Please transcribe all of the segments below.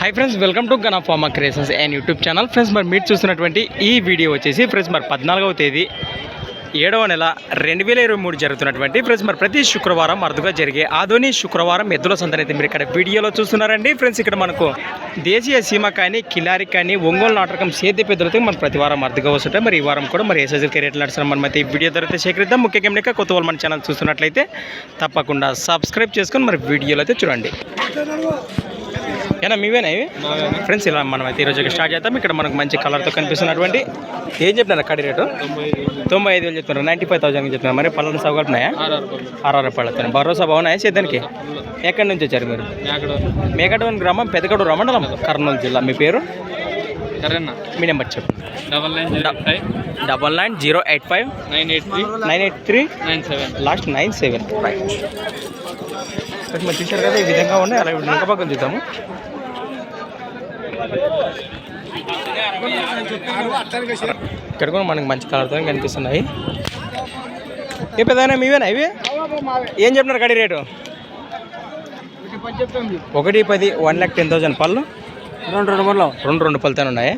High friends welcome to gun pharma creations and YouTube channel friends మరి మీరు చూస్తున్నటువంటి ఈ వీడియో వచ్చేసి ఫ్రెండ్స్ మరి పద్నాలుగవ తేదీ ఏడవ నెల రెండు వేల ఇరవై మూడు జరుగుతున్నటువంటి ఫ్రెండ్స్ మరి ప్రతి శుక్రవారం అరుదుగా జరిగే ఆధోని శుక్రవారం ఎద్దుల సంతనైతే అయితే మీరు ఇక్కడ వీడియోలో చూస్తున్నారండి. ఫ్రెండ్స్ ఇక్కడ మనకు దేశీయ సీమ కానీ కిలారి కానీ ఒంగోలు నాటకం సేద్య పెద్దలతో మనం ప్రతి వారం అరుదుగా వస్తుంటే. మరి ఈ వారం కూడా మరి ఏ సైజులకి రేట్లు నడుస్తున్నాం మనం అయితే ఈ వీడియో తర్వాత సేకరిద్దాం. ముఖ్యంగా ఇంకా కొత్త వాళ్ళు మన ఛానల్ చూస్తున్నట్లయితే తప్పకుండా సబ్స్క్రైబ్ చేసుకొని మరి వీడియోలో అయితే చూడండి. ఏనా మీవేనా ఇవి? ఫ్రెండ్స్ ఇలా మనం అయితే ఈరోజు స్టార్ట్ చేద్దాం. ఇక్కడ మనకు మంచి కలర్తో కనిపిస్తున్నటువంటి ఏం చెప్పినారు కడి రేటు తొంభై ఐదు వేలు చెప్తున్నారు. నైంటీ ఫైవ్ థౌసండ్ చెప్తున్నారు. మరి పళ్ళని సౌకర్యాలున్నాయా ఆర్ఆర్ పళ్ళతో భరోసా బాగున్నాయా సేద్యానికి ఎక్కడి నుంచి వచ్చారు మీరు? మేకటోన్ గ్రామం పెదకడూరు మండలం కర్నూలు జిల్లా. మీ పేరు? మీ నెంబర్ చెప్పు. Double nine double nine zero eight five. Nine eight three. Nine eight three. Nine seven. Last nine seven. Right మరి చూశారు కదా ఈ విధంగా ఉన్నాయి. అలా వెనక పక్కన చూద్దాము. ఇక్కడ కూడా మనకి మంచి కలర్తో కనిపిస్తున్నాయి. ఏ పెద్దనా మీవేనా ఇవి? ఏం చెప్తున్నారు గడి రేటు? ఒకటి పది వన్ ల్యాక్ టెన్ థౌసండ్ పళ్ళు. రెండు రెండు మూడులో రెండు రెండు పళ్ళతో ఉన్నాయి.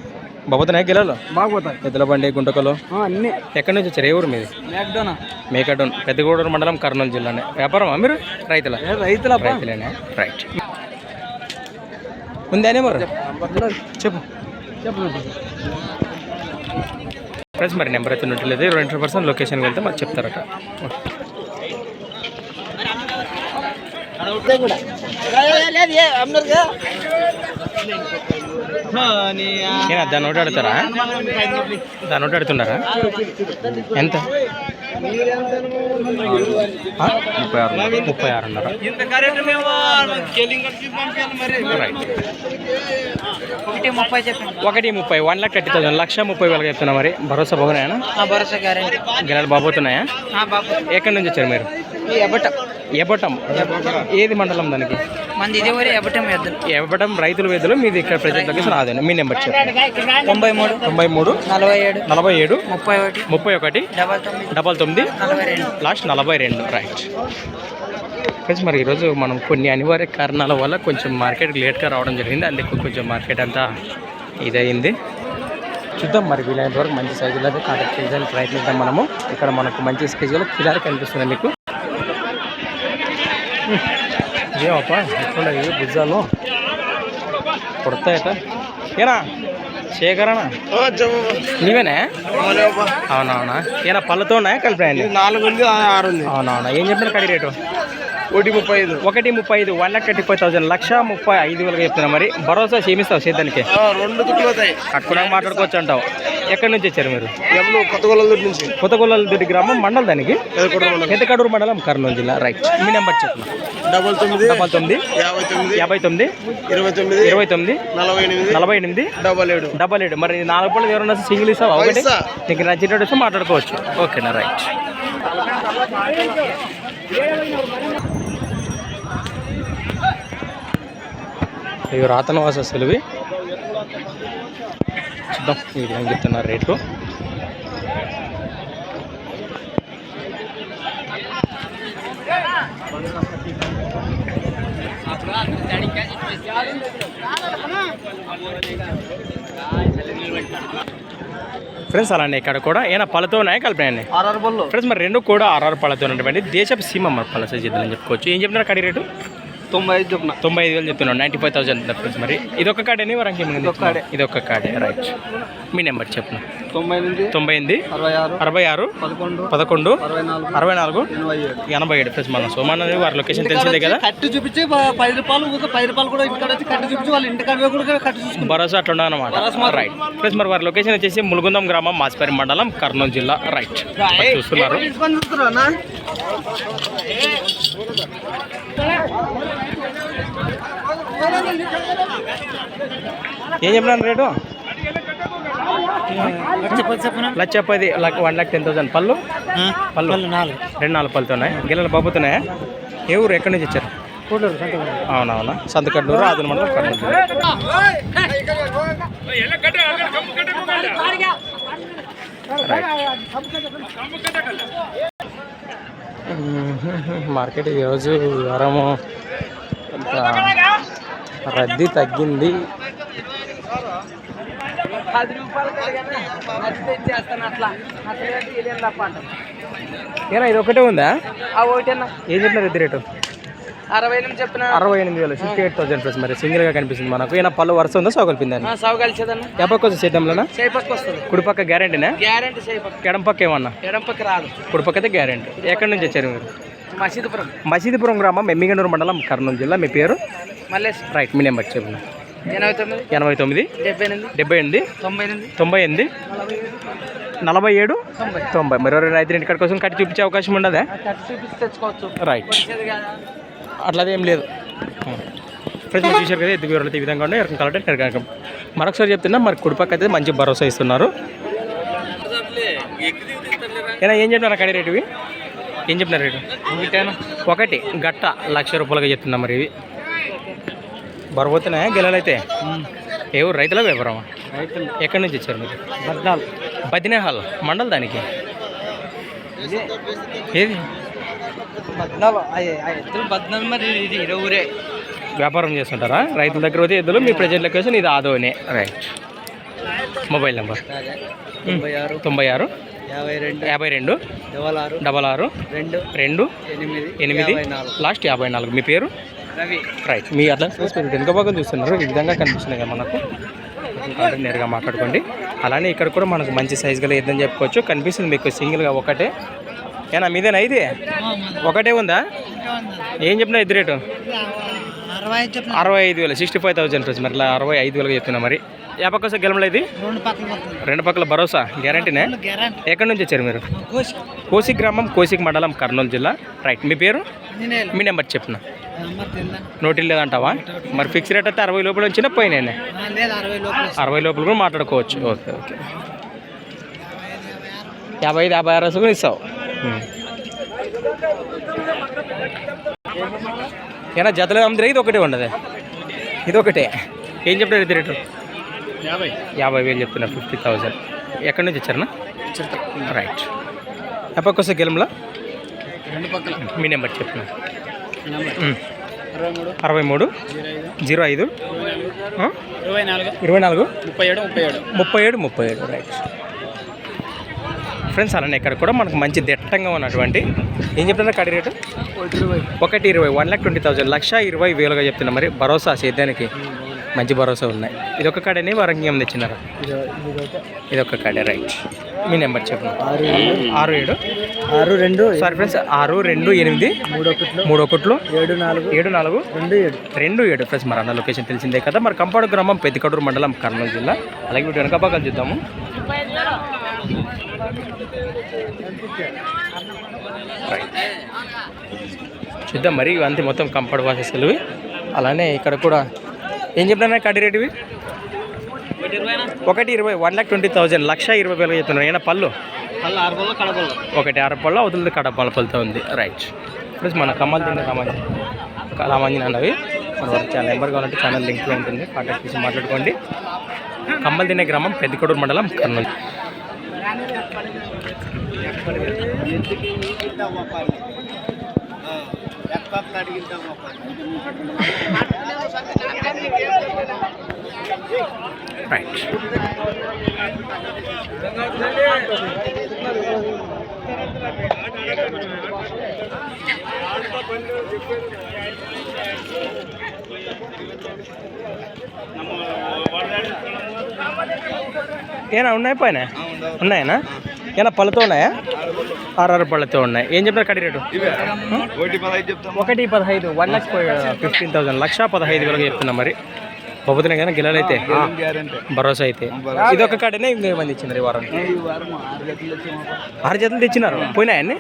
బాబోతున్నాయి గిలాలు? బాగుపోతాయి. ఎద్దుల బండి గుంటకలు. అన్నీ. ఎక్కడి నుంచి వచ్చారు? ఏ ఊరు మీది? మేక్డోనా. మేకడోన్ పెద్దగూడూరు మండలం కర్నూలు జిల్లానే. వ్యాపారమా మీరు? రైతుల? రైతుల రైతులేనే? రైట్. ఉందేనే మరి? చెప్పు. ఫ్రెండ్స్ మరి నెంబర్ అయితే ఉన్నట్లేదు రెండు పర్సెంట్ లొకేషన్కి వెళ్తే మాకు చెప్తారట. ఏనా దాన్ని ఒకటి ఆడతారా? దాన్ని ఒకటి ఆడుతున్నారా? ఎంత? ముప్పై ఆరు ముప్పై ఆరున్నర ఒకటి ముప్పై వన్ లాక్ థర్టీ థౌసండ్ లక్ష ముప్పై వేలకు చెప్తున్నా మరి భరోసా బాగున్నాయా భరోసా గ్యారెంటీ. గిరాలు బాబోతున్నాయా బాబు ఎక్కడి నుంచి వచ్చారు మీరు? ఎబటం ఎబటం ఏది మండలం దానికి? మంది ఇదే ఊరి ఎబటం ఎద్దులు ఎబటం రైతుల వేదులు మీది ఇక్కడ ప్రజెంట్ లొకేషన్ మీ నెంబర్ చెప్పండి. తొంభై మూడు తొంభై మూడు నలభై ఏడు నలభై ఏడు ముప్పై ఒకటి ముప్పై ఒకటి డబల్ తొమ్మిది డబల్ తొమ్మిది నలభై రెండు. లాస్ట్ నలభై రెండు రైట్. ఫ్రెండ్స్ మరి ఈరోజు మనం కొన్ని అనివార్య కారణాల వల్ల కొంచెం మార్కెట్ లేట్గా రావడం జరిగింది. అందుకు కొంచెం మార్కెట్ అంతా ఇదయింది. చూద్దాం మరి వీలైనంత వరకు మంచి సైజులో అయితే కాంటాక్ట్ చేయడానికి ప్రయత్నిద్దాం మనము. ఇక్కడ మనకు మంచి సైజులో కిలారి కనిపిస్తుంది మీకు. ఏమప్పా ఎట్లుండవు భుజాలు కొడతాయట. ఏనా? శేఖరనా? నీవేనా? అవునవునా? ఏనా పళ్ళతో ఉన్నాయా కలిపాయండి నాలుగు ఉంది ఆరు ఉంది. అవునవునా? ఏం చెప్పిన కడి రేటు? ఒకటి ముప్పై ఐదు. ఒకటి ముప్పై ఐదు one lakh thirty five thousand లక్ష ముప్పై ఐదు వేలుగా చెప్తున్నా మరి. భరోసా చేమిస్తావు సేద్యానికి? రెండు అవుతాయి. కట్టుకున్నాక మాట్లాడుకోవచ్చు అంటావు. ఎక్కడి నుంచి వచ్చారు మీరు? ఎమ్మెల్యే కొత్త గొల్లల నుంచి. కొత్తగొల్లదొడ్డి గ్రామం మండలం దానికి? పెదకొండ మండలం. పెద్దకడూరు మండలం కర్నూలు జిల్లా. రైట్ మీ నెంబర్ చెప్పు డబల్ తొమ్మిది డబల్ తొమ్మిది యాభై తొమ్మిది యాభై తొమ్మిది ఇరవై తొమ్మిది ఇరవై తొమ్మిది నలభై ఎనిమిది నలభై ఎనిమిది డబల్ ఏడు. డబల్ ఏడు. మరి నాలుగు పళ్ళు ఎవరైనా సింగిల్ ఇస్తావా? ఒకటి. నీకు నచ్చినట్టు వస్తే మాట్లాడుకోవచ్చు. ఓకేనా రైట్ ఇవి రాతన వాసస్తులు ఇవి చూద్దాం. ఈ విధంగా చెప్తున్నారు రేట్లు. ఫ్రెండ్స్ అలానే ఇక్కడ కూడా ఏమైనా పళ్ళతో ఉన్నాయా కలిపాయండి ఆర్ఆర్ బొల్లు ఫ్రెండ్స్ మరి రెండు కూడా ఆర్ఆర్ పళ్ళతో ఉన్నటువంటి దేశపు సీమ మన పళ్ళ సైజ్ చెప్పుకోవచ్చు. ఏం చెప్పినారు కడి రేటు? తొంభై ఐదు చొప్పున తొంభై ఐదు వేలు చెప్తున్నాను నైంటీ ఫైవ్ థౌసండ్ ఫ్రెండ్స్ మరి ఇది ఒక కార్డేని వరకు కార్డే. ఇది ఒక కార్డే రైట్ మీ నెంబర్ చెప్పు తొంభై ఎనిమిది తొంభై ఎనిమిది అరవై ఆరు అరవై ఆరు పదకొండు పదకొండు అరవై నాలుగు ఎనభై ఏడు ఫ్రెండ్స్ మన సోమాన్ వారి లొకేషన్ తెలిసిందే కదా కట్టు చూపించి పది రూపాయలు పది రూపాయలు కూడా ఇంటికాడ వచ్చి కట్టు చూపించి వాళ్ళ ఇంటికాడ కూడా కట్టు చూసుకుంటారు భరోసా అట్లా అనమాట రైట్ ఫ్రెండ్స్ మరి వారి లొకేషన్ వచ్చేసి ములుగుందం గ్రామం మాస్పేరి మండలం కర్నూలు జిల్లా రైట్ చూస్తున్నారు ఏం చెప్పినాను రేటు? లక్ష పది lakh one lakh ten thousand. పళ్ళు? పళ్ళు. నాలుగు. రెండు నాలుగు పళ్ళతో ఉన్నాయి గిల్లలు బాబుతున్నాయా? ఏ ఊరు? ఎక్కడి నుంచి వచ్చారు? అవునవునా. సంతకడ్డూరు ఆదుల మండలం కర్నూలు మార్కెట్ ఈరోజు వారము కొంత రద్దీ తగ్గింది. పది రూపాయలు ఇదేం ఒకటే ఉందా? ఒకటేనా ఏం చెప్పినారు ఇది రేటు? అరవై ఎనిమిది చెప్పిన? అరవై ఎనిమిది వేలు ఫిఫ్టీ ఎయిట్ థౌసండ్ ప్లస్ మరి సింగిల్గా కనిపిస్తుంది మనకు. ఏమైనా పళ్ళు వరుస ఉందా? సౌకల్పిందని సాగు కలిసేదన్న. ఎప్పటి కొంచెం చేద్దాంలోనా చేయి పక్క వస్తుంది. కుడి పక్క గ్యారంటీనా? గ్యారంటీ చేయి పక్క ఎడం పక్క ఏమన్నా? ఎడం పక్క రాదు. కుడి పక్క అయితే గ్యారంటీ. ఎక్కడి నుంచి వచ్చారు మీరు? మసీదుపురం. మసీదుపురం గ్రామం ఎమ్మిగనూరు మండలం కర్నూలు జిల్లా. మీ పేరు? మళ్ళీ రైట్ మీ నెంబర్ చెప్పండి. ఎనభై తొమ్మిది ఎనభై తొమ్మిది డెబ్బై ఎనిమిది డెబ్బై ఎనిమిది తొంభై. ఎనిమిది తొంభై. ఎనిమిది నలభై ఏడు తొంభై మరి ఎవరైనా రైతు ఇంటి కోసం కట్టి చూపించే అవకాశం ఉండదా? రైట్. వచ్చేది కదా? అట్లా ఏం లేదు. ఫ్రెండ్స్ మీరు చూశారు కదా ఎద్దు వివరాలు ఈ విధంగా ఉన్నాయి. ఎరకం కలెక్టర్ ఎరకం మరొకసారి చెప్తున్నా మరి కుడిపక్క అయితే మంచి భరోసా ఇస్తున్నారు. ఏం చెప్పినారు కడి రేటు ఇవి? ఏం చెప్పినారు రేటు? ఒకటి గట్ట లక్ష రూపాయలుగా చెప్తున్నా మరి ఇవి. బరబోతున్నాయా గెలలైతే ఏ ఊరు? రైతుల వ్యాపారమా? ఎక్కడి నుంచి వచ్చారు మీరు? పద్నాలుగు బదినేహాల్ మండల్ దానికి? ఏది? వ్యాపారం చేస్తుంటారా? రైతుల దగ్గర పోతే ఎద్దులు మీ ప్రజెంట్ లొకేషన్ ఇది ఆదోనే. రైట్. Mobile number? తొంభై ఆరు. తొంభై ఆరు. యాభై రెండు డబల్ ఆరు డబల్ ఆరు రెండు రెండు ఎనిమిది లాస్ట్ యాభై నాలుగు. మీ పేరు? రవి. రైట్. మీ అట్లా వెనుక భాగం చూస్తున్నారు. ఈ విధంగా కనిపిస్తున్నాయి కదా మనకు. నేరుగా మాట్లాడుకోండి. అలానే ఇక్కడ కూడా మనకు మంచి సైజ్ గల ఏదని చెప్పుకోవచ్చు. కనిపిస్తుంది మీకు సింగిల్గా ఒకటే. ఏనా మీదేనా ఇది? ఒకటే ఉందా? ఏం చెప్పినా ఇది రేటు? అరవై ఐదు వేలు సిక్స్టీ ఫైవ్ థౌసండ్ మరి ఇలా అరవై ఐదు వేలుగా చెప్తున్నా మరి. ఏ పక్క వస్తే గెలమలో ఇది? రెండు పక్కల భరోసా? గ్యారంటీనే గ్యారంటీ ఎక్కడి నుంచి వచ్చారు మీరు? కోసి. కోసిక్ గ్రామం కోసిక్ మండలం కర్నూలు జిల్లా. రైట్ మీ పేరు? మీ నెంబర్ చెప్పిన? నోటి లేదంటావా? మరి ఫిక్స్ రేట్ అయితే అరవై లోపల వచ్చినా పోయినాయి అరవై లోపల కూడా మాట్లాడుకోవచ్చు. Okay okay. యాభై ఐదు యాభై ఆరు కూడా ఇస్తావు. ఏనా జతలో అమ్మితే ఇది ఒకటే ఉండదు. ఇది ఒకటే ఏం చెప్తారు ఇది రేటు యాభై. వేలు చెప్తున్నారు ఫిఫ్టీ థౌజండ్ ఎక్కడి నుంచి వచ్చారనా రైట్ ఎప్పకొస్తే గెలంలో రెండు పక్కల. మీ నెంబర్ చెప్పిన. అరవై మూడు. జీరో ఐదు? ఇరవై నాలుగు. ముప్పై ఏడు ముప్పై ఏడు. ముప్పై ఏడు ముప్పై ఏడు. రైట్ ఫ్రెండ్స్ అలానే ఇక్కడ కూడా మనకు మంచి దట్టంగా ఉన్నటువంటి ఏం చెప్తున్నారు కడి రేటు? ఒకటి ఇరవై. వన్ లాక్ ట్వంటీ థౌసండ్ లక్ష ఇరవై వేలుగా చెప్తున్నా మరి. భరోసా సేద్యానికి మంచి భరోసా ఉన్నాయి. ఇది ఒక కాడని వరంగం తెచ్చినారా. ఇది ఒక కాడే రైట్. మీ నెంబర్ చెప్పండి. ఆరు ఏడు. ఆరు రెండు సారీ ఫ్రెండ్స్ ఆరు రెండు ఎనిమిది. మూడు ఒకట్లు మూడు ఒకట్లు ఏడు నాలుగు. ఏడు నాలుగు. రెండు ఏడు. రెండు ఏడు. ఫ్రెండ్స్ మరి అన్న లొకేషన్ తెలిసిందే కదా. మరి కంపాడు గ్రామం పెద్దికడూరు మండలం కర్నూలు జిల్లా. అలాగే వీటి వెనక భాగాలు చూద్దాము. చూద్దాం మరి ఇవంతా మొత్తం కంపాడు వాసెస్లు అలానే ఇక్కడ కూడా ఏం చెప్పినా కడి రేటువి ఒకటి ఇరవై వన్ లాక్ ట్వంటీ థౌజండ్ లక్ష ఇరవై వేలు చెప్తున్నారు. ఏమైనా పళ్ళు? ఒకటి ఆరు పళ్ళు అవతలది కడపల పళ్ళతో ఉంది. రైట్ ప్లస్ మన కమ్మలు తిన్న రామాంజన్ రామాంజన్ అన్నవి మన చాలా నెంబర్ కావాలంటే ఛానల్ లింక్లో ఉంటుంది. కాంటాక్ట్ చేసి మాట్లాడుకోండి. కమ్మలు తినే గ్రామం పెద్దకొడూరు మండలం కర్నూలు. రైట్ ఏనా ఉన్నాయి పైన ఉన్నాయనా? ఏనా పళ్ళతో ఉన్నాయా ఆరు పళ్ళతో ఉన్నాయి. ఏం చెప్తారు కడి రేటు? ఒకటి పదహైదు వన్ లాక్ ఫిఫ్టీన్ థౌసండ్ లక్ష పదహైదు వేలకు చెప్తున్నా మరి. పప్పుతున్నాయి కదా గిల్లలైతే గ్యారంటీ భరోసా అయితే. ఇది ఒక కాడనే ఇంకేమంది ఇచ్చినారు ఈ వారం? ఆరు జతలు తెచ్చినారు. పోయినాయన్ని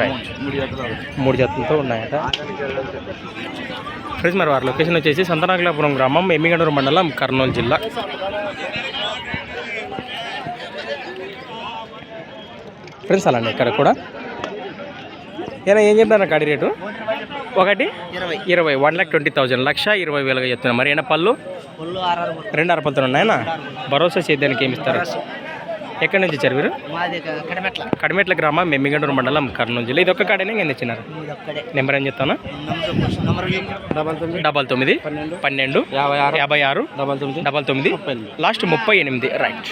రైట్ మూడు జతలతో ఉన్నాయట. ఫ్రెండ్స్ మరి వారి లొకేషన్ వచ్చేసి సంతనాగలాపురం గ్రామం ఎమ్మిగనూరు మండలం కర్నూలు జిల్లా. ఫ్రెండ్స్ అలానే ఇక్కడ కూడా. ఏనా ఏం చెప్తాను కాడి రేటు? ఒకటి? ఇరవై. ఇరవై. One lakh twenty thousand. లక్ష ఇరవై వేలుగా చెప్తున్నా మరి ఏనా పళ్ళు? ఆరు రెండు అరపలతో ఉన్నాయనా భరోసా సేద్యానికి ఏమి ఇస్తారు? ఎక్కడి నుంచి వచ్చారు మీరు? మాది కడమెట్ల. కడిమెట్ల గ్రామం మెమ్మిగండూరు మండలం కర్నూలు జిల్లా. ఇది ఒక్క కాడనే తెచ్చినారు? ఇది ఒక్కడే. నెంబర్ ఏం చెప్తాను? డబల్ తొమ్మిది. పన్నెండు. యాభై ఆరు. యాభై ఆరు డబల్ తొమ్మిది. డబల్ తొమ్మిది లాస్ట్ ముప్పై ఎనిమిది. రైట్.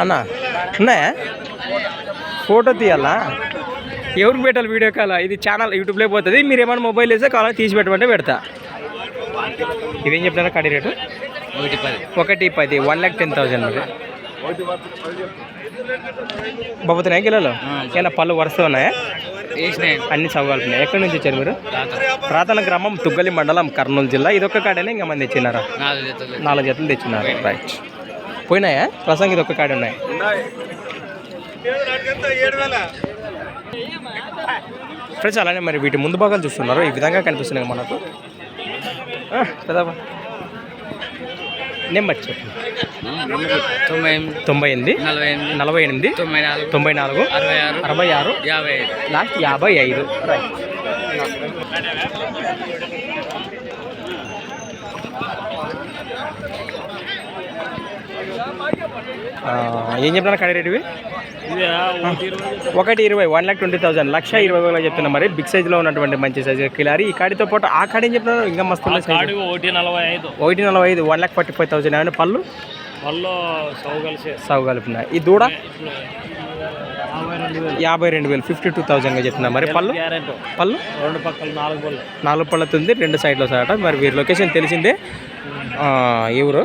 అన్నా. ఉన్నాయా? ఫోటో తీయాలా? ఎవరికి పెట్టాలి వీడియో కాల్? ఇది ఛానల్ యూట్యూబ్లో పోతుంది. మీరు ఏమైనా మొబైల్ వేస్తే కాల్ తీసి పెట్టమంటే పెడతా. ఇదేం చెప్తారా కడి రేటు? ఒకటి పది ఒకటి పది వన్ ల్యాక్ టెన్ థౌజండ్ మరి. బాబుతున్నాయి కిలోలు? ఏమైనా పళ్ళు వరుస ఉన్నాయా? అన్ని సౌకర్యాలు ఎక్కడి నుంచి వచ్చారు మీరు? ప్రాతన గ్రామం తుగ్గలి మండలం కర్నూలు జిల్లా. ఇదొక్క కాడనే? ఇంకా మంది తెచ్చినారా? నాలుగు జతలు తెచ్చినారు. రైట్ పోయినాయా? ప్రసంగ ఇదొక్క కాడ ఉన్నాయి. ఫ్రెండ్స్ అలానే మరి వీటి ముందు భాగాలు చూస్తున్నారు. ఈ విధంగా కనిపిస్తున్నాయి మనకు. నెంబర్ చెప్పు. తొంభై ఎనిమిది. తొంభై ఎనిమిది నలభై ఎనిమిది. నలభై ఎనిమిది తొంభై నాలుగు. తొంభై నాలుగు అరవై ఆరు. అరవై ఆరు యాభై ఐదు. లాస్ట్ యాభై ఐదు. రైట్ ఏం చెప్తున్నా కడి రేటువి ఒకటి ఇరవై వన్ ల్యాక్ ట్వంటీ థౌసండ్ లక్ష ఇరవై వేల చెప్తున్నా మరి. బిగ్ సైజ్లో ఉన్నటువంటి మంచి సైజ్ కిలారి. ఈ కాడితో పాటు ఆ కాడి ఏం చెప్తున్నారు ఇంకా మస్తు. ఒకటి నలభై ఐదు. ఒకటి నలభై ఐదు one lakh forty five thousand ఏమైనా పళ్ళు? సౌ కలిపినాయి. ఈ దూడ? యాభై రెండు వేలు. ఫిఫ్టీ టూ థౌసండ్గా చెప్తున్నా మరి. పళ్ళు? పళ్ళు? రెండు పక్కల నాలుగు బళ్ళు నాలుగు పళ్ళతుంది రెండు సైడ్లో సాట మరి వీరి లొకేషన్ తెలిసిందే. ఏ ఊరు?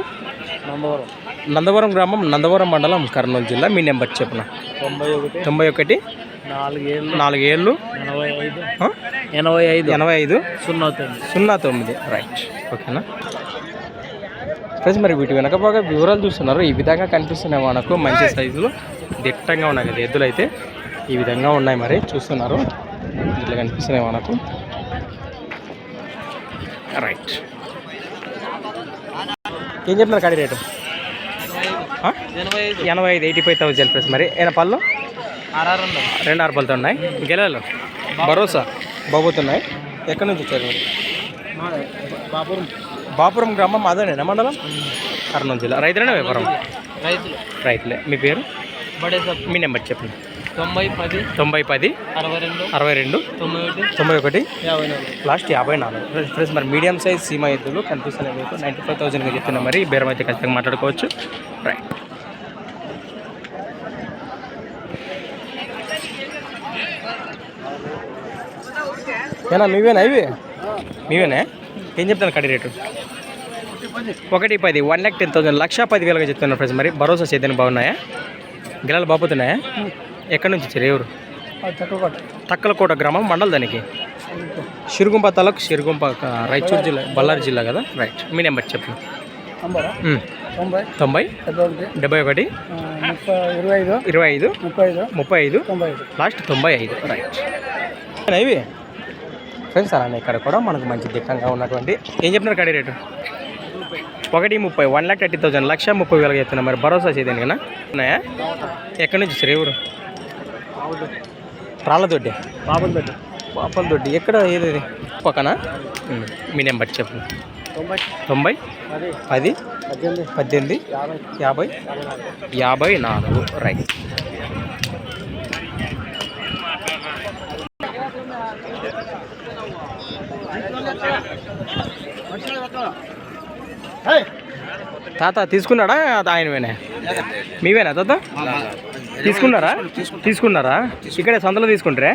నంబవరం నందవరం గ్రామం నందవరం మండలం కర్నూలు జిల్లా. మీ నెంబర్ చెప్పిన? తొంభై ఒకటి. తొంభై ఒకటి. నాలుగేళ్ళు. నాలుగు ఏళ్ళు ఎనభై ఐదు? ఎనభై ఐదు. ఎనభై ఐదు. సున్నా తొమ్మిది. సున్నా తొమ్మిది. రైట్. ఓకేనా? ఫ్రెండ్స్ మరి వీటి వెనక బాగా వివరాలు చూస్తున్నారు. ఈ విధంగా కనిపిస్తున్నాయి మనకు. మంచి సైజులు. దిట్టంగా ఉన్నాయి కదా ఎద్దులు అయితే. ఈ విధంగా ఉన్నాయి మరి. చూస్తున్నారు. ఇట్లా కనిపిస్తున్నాయి మనకు. రైట్. ఏం చెప్తున్నారు కడి రేటు? ఎనభై ఐదు. ఎయిటీ ఫైవ్ థౌసండ్ ప్లస్ మరి ఏమైనా పళ్ళు? ఆర్ఆర్ రెండు. ఆరు పళ్ళతో ఉన్నాయి. గెలలు భరోసా? బాగుతున్నాయి ఎక్కడి నుంచి వచ్చారు మీరు? బాపురం. బాపురం గ్రామం అదేనేనా మండలం? కర్నూలు జిల్లా. రైతులేనా వ్యాపారం? రైతులు. రైతులే. మీ పేరు? మీ నెంబర్ చెప్పండి. తొంభై పది. తొంభై పది. అరవై రెండు. అరవై రెండు. తొంభై ఒకటి. తొంభై ఒకటి. యాభై నాలుగు. లాస్ట్ యాభై నాలుగు. ఫ్రెండ్స్ మరి మీడియం సైజ్ సీమా ఎద్దులు కనిపిస్తున్నాయి మీకు. నైంటీ ఫైవ్ థౌసండ్గా చెప్తున్నా మరి. బేరం అయితే ఖచ్చితంగా మాట్లాడుకోవచ్చు. రైట్. ఏనా మీవేనా ఇవి? మీవేనా? ఏం చెప్తాను కడి రేటు? ఒకటి పది వన్ ల్యాక్ టెన్ థౌసండ్ లక్ష పది వేలుగా చెప్తున్నారు ఫ్రెండ్స్ మరి. భరోసా సేద్యాన్ని బాగున్నాయా? గిలాలు బాగుతున్నాయా ఎక్కడి నుంచి వచ్చారు? ఎవరు తక్కలకోట గ్రామం మండల్ దానికి? షిరుగుంప తాలూకు షిరుగుంప క- రాయచూరు జిల్లా బళ్ళారి జిల్లా కదా? రైట్ మీ నెంబర్ చెప్పు. తొంభై. డెబ్బై ఒకటి. ఇరవై ఐదు. ఇరవై ఐదు? ముప్పై ఐదు. లాస్ట్ తొంభై ఐదు. రైట్ ఇవి? ఫ్రెండ్స్ అలానే ఇక్కడ కూడా మనకు మంచి దిట్టంగా ఉన్నటువంటి ఏం చెప్తున్నారు కడి రేటు? ఒకటి ముప్పై వన్ ల్యాక్ థర్టీ థౌసండ్ లక్ష ముప్పై వేలకు చెప్తున్నా మరి. భరోసా చేయదండి కదా ఉన్నాయా? ఎక్కడి నుంచి వచ్చారు ఎవరు రాళ్ళదొడ్డి. బాబుల దగ్గర పాపల దొడ్డి ఎక్కడ ఏది? పక్కన? మీ నెంబర్ చెప్పు. తొంభై. పది. పది? పద్దెనిమిది. యాభై? యాభై నాలుగు. రైట్. తాత తీసుకున్నాడా? అది ఆయనవేనా? మీవేనా తాత? తీసుకున్నారా? తీసుకున్నారా? ఇక్కడే సంతలో తీసుకుంటారే?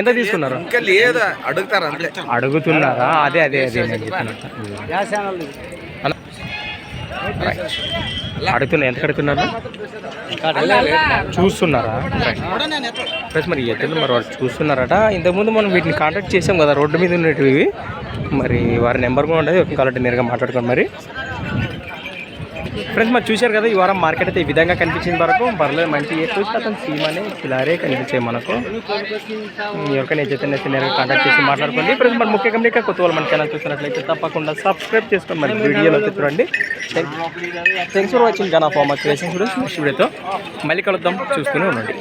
ఎంత తీసుకున్నారు? ఇంకా లేదా? అడుగుతారు అంతే. అడుగుతున్నారా? అదే అదే అదే. అడుగుతున్నా. ఎంత అడుగుతున్నారు చూస్తున్నారా? ప్లస్ మరి ఎద్దులు మరి వాళ్ళు చూస్తున్నారట? ఇంతకుముందు మనం వీటిని కాంటాక్ట్ చేసాం కదా రోడ్డు మీద ఉన్నటివి మరి వారి నెంబర్ కూడా ఉండదు. ఒక కాలంటే నేరుగా మాట్లాడుకోండి మరి. ఫ్రెండ్స్ మరి చూశారు కదా ఈ వారం మార్కెట్ అయితే ఈ విధంగా కనిపించిన వరకు. పర్లేదు మంచి ఎక్కువ శాతం అనే కిలారే కనిపించాయి మనకు. ఎవరికైనా చైతన్య నేరుగా కాంటాక్ట్ చేసి మాట్లాడుకోండి. ఫ్రెండ్స్ మరి ముఖ్యంగా మీకు కొత్త వాళ్ళు మన ఛానల్ చూసినట్లయితే తప్పకుండా సబ్స్క్రైబ్ చేసుకోండి మరి వీడియోలో చూడండి. థ్యాంక్స్ ఫర్ వాచింగ్ గనా ఫార్మా క్రియేషన్ స్టూడెంట్స్ వీడియోతో మళ్ళీ కలుద్దాం. చూస్తూనే ఉండండి.